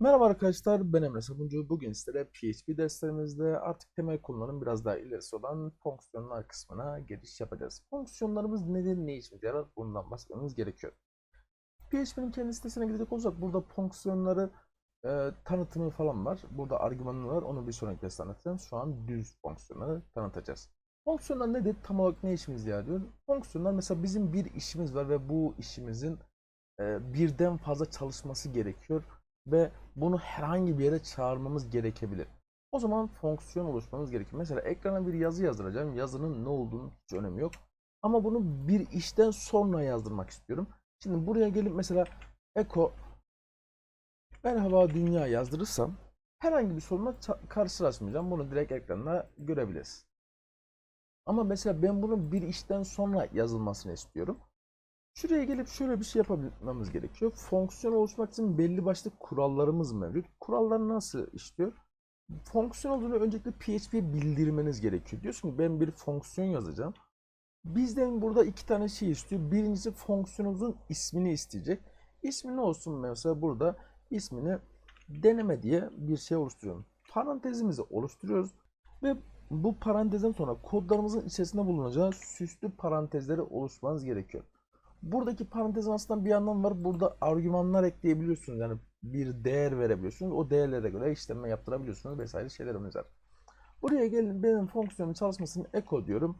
Merhaba arkadaşlar, ben Emre Sabuncu. Bugün sizlere PHP derslerimizde artık temel konuların biraz daha ilerisi olan fonksiyonlar kısmına giriş yapacağız. Fonksiyonlarımız nedir, ne işimize yarar bundan bahsetmemiz gerekiyor. PHP'nin kendi sitesine gidecek olursak burada fonksiyonları e, tanıtımı falan var. Burada argümanı var, onu bir sonraki derste anlatacağım. Şu an düz fonksiyonları tanıtacağız. Fonksiyonlar nedir, tam olarak ne işimize yarıyor? Fonksiyonlar mesela bizim bir işimiz var ve bu işimizin e, birden fazla çalışması gerekiyor ve bunu herhangi bir yere çağırmamız gerekebilir. O zaman fonksiyon oluşturmamız gerekir. Mesela ekrana bir yazı yazdıracağım. Yazının ne olduğunu hiç önemi yok. Ama bunu bir işten sonra yazdırmak istiyorum. Şimdi buraya gelip mesela echo merhaba dünya yazdırırsam herhangi bir sorunla karşılaşmayacağım. Bunu direkt ekranda görebiliriz. Ama mesela ben bunun bir işten sonra yazılmasını istiyorum. Şuraya gelip şöyle bir şey yapabilmemiz gerekiyor. Fonksiyon oluşturmak için belli başlı kurallarımız mevcut. Kurallar nasıl işliyor? Fonksiyon olduğunu öncelikle PHP'ye bildirmeniz gerekiyor. Diyorsun ki ben bir fonksiyon yazacağım. Bizden burada iki tane şey istiyor. Birincisi fonksiyonumuzun ismini isteyecek. İsmi ne olsun mesela burada ismini deneme diye bir şey oluşturuyorum. Parantezimizi oluşturuyoruz ve bu parantezden sonra kodlarımızın içerisinde bulunacağı süslü parantezleri oluşturmanız gerekiyor. Buradaki parantezin aslında bir anlamı var. Burada argümanlar ekleyebiliyorsunuz. Yani bir değer verebiliyorsunuz. O değerlere göre işleme yaptırabiliyorsunuz vesaire şeylerimiz var. Buraya gelin benim fonksiyonun çalışmasını echo diyorum.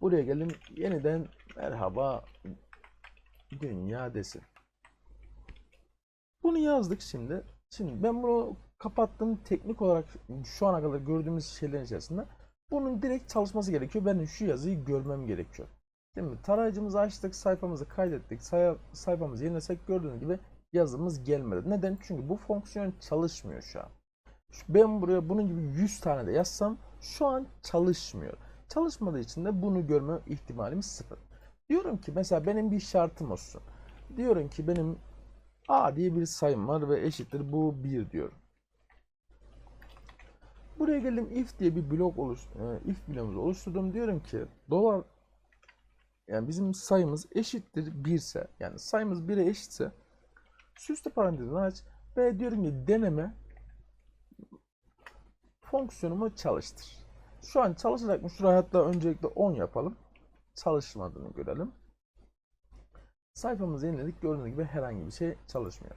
Buraya gelin yeniden merhaba dünya desin. Bunu yazdık şimdi. Şimdi ben bunu kapattım. Teknik olarak şu ana kadar gördüğümüz şeylerin içerisinde bunun direkt çalışması gerekiyor. Ben şu yazıyı görmem gerekiyor. Şimdi tarayıcımızı açtık, sayfamızı kaydettik. Say sayfamızı yenilesek gördüğünüz gibi yazımız gelmedi. Neden? Çünkü bu fonksiyon çalışmıyor şu an. Ben buraya bunun gibi 100 tane de yazsam şu an çalışmıyor. Çalışmadığı için de bunu görme ihtimalimiz sıfır. Diyorum ki mesela benim bir şartım olsun. Diyorum ki benim A diye bir sayım var ve eşittir bu 1 diyorum. Buraya geldim if diye bir blok oluş, e, if bloğumuzu oluşturdum. Diyorum ki dolar yani bizim sayımız eşittir 1 ise yani sayımız 1'e eşitse süslü parantezini aç ve diyorum ki deneme fonksiyonumu çalıştır. Şu an çalışacak mı? Şuraya hatta öncelikle 10 yapalım. Çalışmadığını görelim. Sayfamızı yeniledik. Gördüğünüz gibi herhangi bir şey çalışmıyor.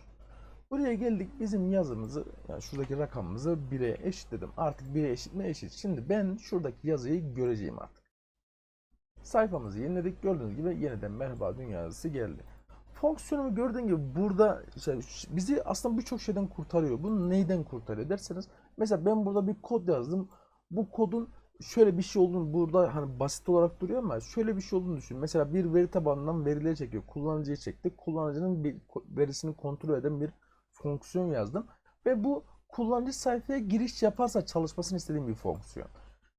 Buraya geldik. Bizim yazımızı, yani şuradaki rakamımızı 1'e eşitledim. Artık 1'e eşit mi? Eşit. Şimdi ben şuradaki yazıyı göreceğim artık. Sayfamızı yeniledik. Gördüğünüz gibi yeniden merhaba dünya yazısı geldi. Fonksiyonumu gördüğün gibi burada işte bizi aslında birçok şeyden kurtarıyor. Bunu neyden kurtarıyor derseniz mesela ben burada bir kod yazdım. Bu kodun şöyle bir şey olduğunu burada hani basit olarak duruyor ama şöyle bir şey olduğunu düşün. Mesela bir veri tabanından verileri çekiyor. Kullanıcıya çekti. Kullanıcının bir verisini kontrol eden bir fonksiyon yazdım. Ve bu kullanıcı sayfaya giriş yaparsa çalışmasını istediğim bir fonksiyon.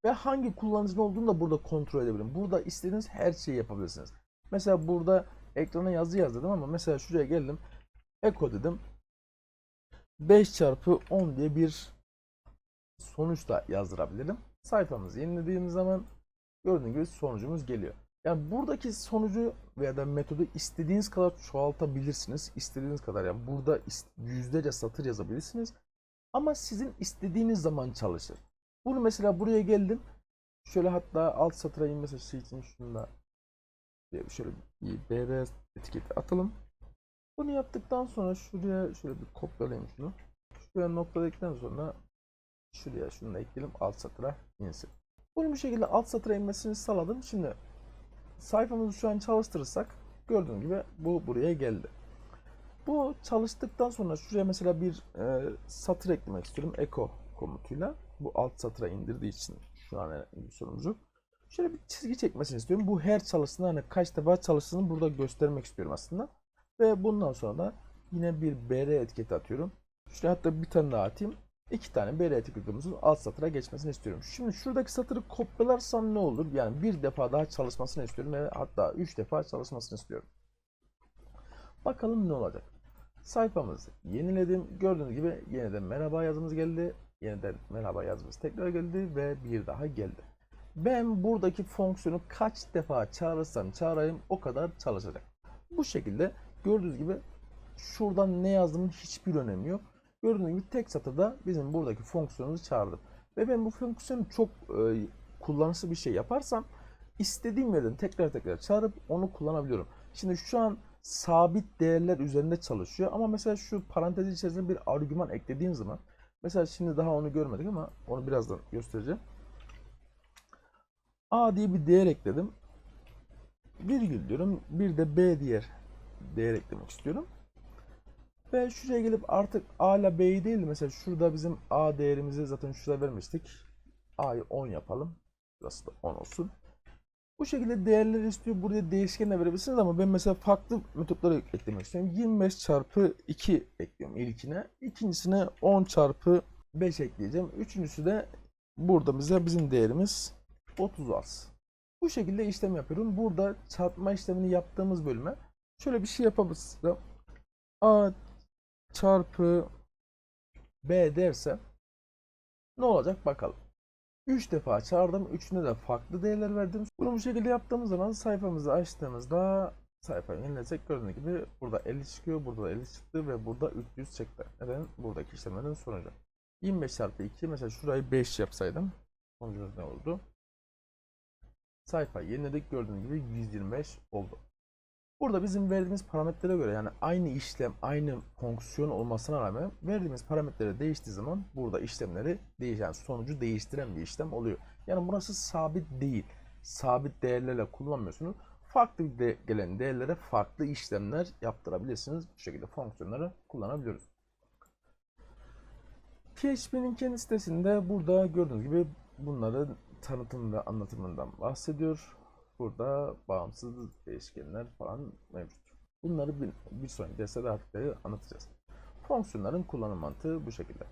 Ve hangi kullanıcının olduğunu da burada kontrol edebilirim. Burada istediğiniz her şeyi yapabilirsiniz. Mesela burada ekrana yazı yazdım ama mesela şuraya geldim. Echo dedim. 5 çarpı 10 diye bir sonuç da yazdırabilirim. Sayfamızı yenilediğimiz zaman gördüğünüz gibi sonucumuz geliyor. Yani buradaki sonucu veya da metodu istediğiniz kadar çoğaltabilirsiniz. İstediğiniz kadar yani burada yüzlerce satır yazabilirsiniz. Ama sizin istediğiniz zaman çalışır. Bunu mesela buraya geldim. Şöyle hatta alt satıra inmesi için şunu da şöyle bir BR etiketi atalım. Bunu yaptıktan sonra şuraya şöyle bir kopyalayayım şunu. Şuraya noktaladıktan sonra şuraya şunu da ekleyelim alt satıra insin. Bunu bu şekilde alt satıra inmesini sağladım. Şimdi sayfamızı şu an çalıştırırsak gördüğünüz gibi bu buraya geldi. Bu çalıştıktan sonra şuraya mesela bir e, satır eklemek istiyorum. Echo komutuyla. Bu alt satıra indirdiği için şu an sonucu. Şöyle bir çizgi çekmesini istiyorum. Bu her çalıştığında hani kaç defa çalıştığını burada göstermek istiyorum aslında. Ve bundan sonra da yine bir BR etiketi atıyorum. Şuraya hatta bir tane daha atayım. İki tane BR etiketimizin alt satıra geçmesini istiyorum. Şimdi şuradaki satırı kopyalarsam ne olur? Yani bir defa daha çalışmasını istiyorum ve hatta üç defa çalışmasını istiyorum. Bakalım ne olacak. Sayfamızı yeniledim. Gördüğünüz gibi yeniden merhaba yazımız geldi. Yeniden merhaba yazımız tekrar geldi ve bir daha geldi. Ben buradaki fonksiyonu kaç defa çağırırsam çağırayım o kadar çalışacak. Bu şekilde gördüğünüz gibi şuradan ne yazdığımın hiçbir önemi yok. Gördüğünüz gibi tek satırda bizim buradaki fonksiyonumuzu çağırdım. Ve ben bu fonksiyonu çok e, kullanışlı bir şey yaparsam istediğim yerden tekrar tekrar çağırıp onu kullanabiliyorum. Şimdi şu an sabit değerler üzerinde çalışıyor ama mesela şu parantez içerisinde bir argüman eklediğim zaman mesela şimdi daha onu görmedik ama onu birazdan göstereceğim. A diye bir değer ekledim. Virgül diyorum. Bir de B diğer değer eklemek istiyorum. Ve şuraya gelip artık A ile B'yi değil de mesela şurada bizim A değerimizi zaten şurada vermiştik. A'yı 10 yapalım. Burası da 10 olsun. Bu şekilde değerleri istiyor. Buraya değişken de verebilirsiniz ama ben mesela farklı metotları eklemek istiyorum. 25 çarpı 2 ekliyorum ilkine. İkincisine 10 çarpı 5 ekleyeceğim. Üçüncüsü de burada bize bizim değerimiz 30 az. Bu şekilde işlem yapıyorum. Burada çarpma işlemini yaptığımız bölüme şöyle bir şey yapabilirim. A çarpı B derse ne olacak bakalım. 3 defa çağırdım. Üçüne de farklı değerler verdim. Bunu bu şekilde yaptığımız zaman sayfamızı açtığımızda sayfayı yenilesek gördüğünüz gibi burada 50 çıkıyor. Burada da 50 çıktı ve burada 300 çıktı. Neden? Buradaki işlemlerin sonucu. 25 çarpı 2 mesela şurayı 5 yapsaydım sonucumuz ne oldu? Sayfayı yeniledik gördüğünüz gibi 125 oldu. Burada bizim verdiğimiz parametrelere göre yani aynı işlem, aynı fonksiyon olmasına rağmen verdiğimiz parametreler değiştiği zaman burada işlemleri değişen, sonucu değiştiren bir işlem oluyor. Yani burası sabit değil. Sabit değerlerle kullanmıyorsunuz. Farklı de gelen değerlere farklı işlemler yaptırabilirsiniz. Bu şekilde fonksiyonları kullanabiliyoruz. PHP'nin kendi sitesinde burada gördüğünüz gibi bunların tanıtım ve anlatımından bahsediyor. Burada bağımsız değişkenler falan mevcut. Bunları bir, bir sonraki derste daha anlatacağız. Fonksiyonların kullanım mantığı bu şekilde.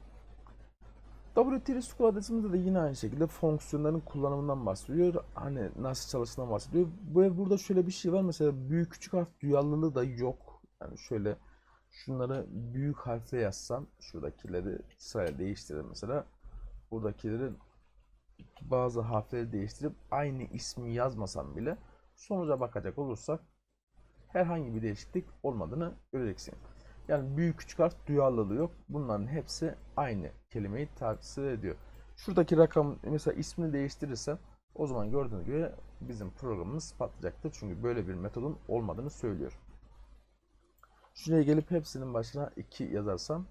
WTR School adresimizde de yine aynı şekilde fonksiyonların kullanımından bahsediyor. Hani nasıl çalıştığından bahsediyor. Ve burada şöyle bir şey var. Mesela büyük küçük harf duyarlılığı da yok. Yani şöyle şunları büyük harfle yazsam şuradakileri sırayla değiştirelim mesela. Buradakileri bazı harfleri değiştirip aynı ismi yazmasam bile sonuca bakacak olursak herhangi bir değişiklik olmadığını göreceksin. Yani büyük küçük harf duyarlılığı yok. Bunların hepsi aynı kelimeyi temsil ediyor. Şuradaki rakam mesela ismini değiştirirsem o zaman gördüğünüz gibi bizim programımız patlayacaktır. Çünkü böyle bir metodun olmadığını söylüyor. Şuraya gelip hepsinin başına 2 yazarsam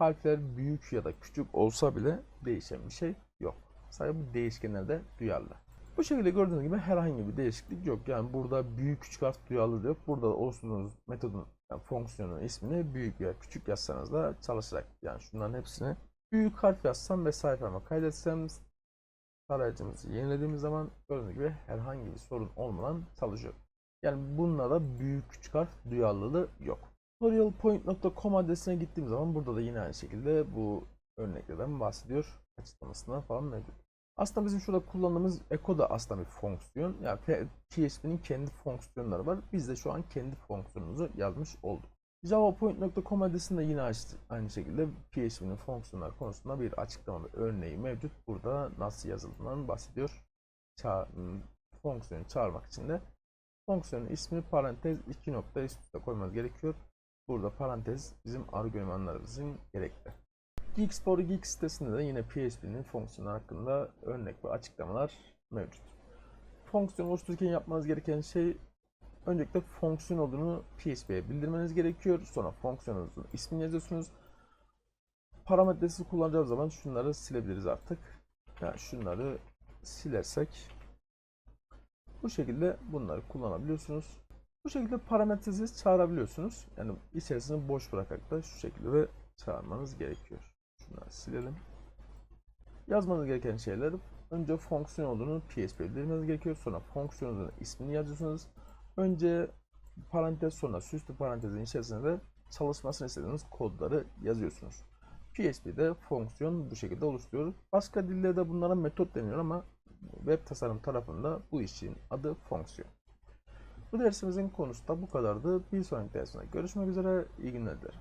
harfler büyük ya da küçük olsa bile değişen bir şey yok. Sadece bu değişkenlerde duyarlı. Bu şekilde gördüğünüz gibi herhangi bir değişiklik yok. Yani burada büyük küçük harf duyarlı yok. Burada olsunuz metodun yani fonksiyonun ismini büyük veya küçük yazsanız da çalışacak. Yani şunların hepsini büyük harf yazsam ve sayfama kaydetsem tarayıcımızı yenilediğimiz zaman gördüğünüz gibi herhangi bir sorun olmadan çalışıyor. Yani bununla da büyük küçük harf duyarlılığı yok. tutorialpoint.com adresine gittiğim zaman burada da yine aynı şekilde bu örneklerden bahsediyor. Açıklamasından falan mevcut. Aslında bizim şurada kullandığımız echo da aslında bir fonksiyon. Yani PHP'nin kendi fonksiyonları var. Biz de şu an kendi fonksiyonumuzu yazmış olduk. javapoint.com adresinde yine aynı şekilde PHP'nin fonksiyonlar konusunda bir açıklama ve örneği mevcut. Burada nasıl yazıldığından bahsediyor. Ça fonksiyonu çağırmak için de fonksiyonun ismini parantez 2 nokta üst üste koymamız gerekiyor. Burada parantez bizim argümanlarımızın gerekli. Geekspor Geek sitesinde de yine PHP'nin fonksiyonu hakkında örnek ve açıklamalar mevcut. Fonksiyon oluştururken yapmanız gereken şey öncelikle fonksiyon olduğunu PHP'ye bildirmeniz gerekiyor. Sonra fonksiyonunuzun ismini yazıyorsunuz. Parametresi kullanacağımız zaman şunları silebiliriz artık. Yani şunları silersek bu şekilde bunları kullanabiliyorsunuz. Bu şekilde parametresiz çağırabiliyorsunuz. Yani içerisini boş bırakarak da şu şekilde çağırmanız gerekiyor. Şunları silelim. Yazmanız gereken şeyler önce fonksiyon olduğunu PHP bildirmeniz gerekiyor. Sonra fonksiyonunuzun ismini yazıyorsunuz. Önce parantez sonra süslü parantezin içerisine de çalışmasını istediğiniz kodları yazıyorsunuz. PHP'de fonksiyon bu şekilde oluşturuyor. Başka dillerde bunlara metot deniyor ama web tasarım tarafında bu işin adı fonksiyon. Bu dersimizin konusu da bu kadardı. Bir sonraki dersinde görüşmek üzere. İyi günler dilerim.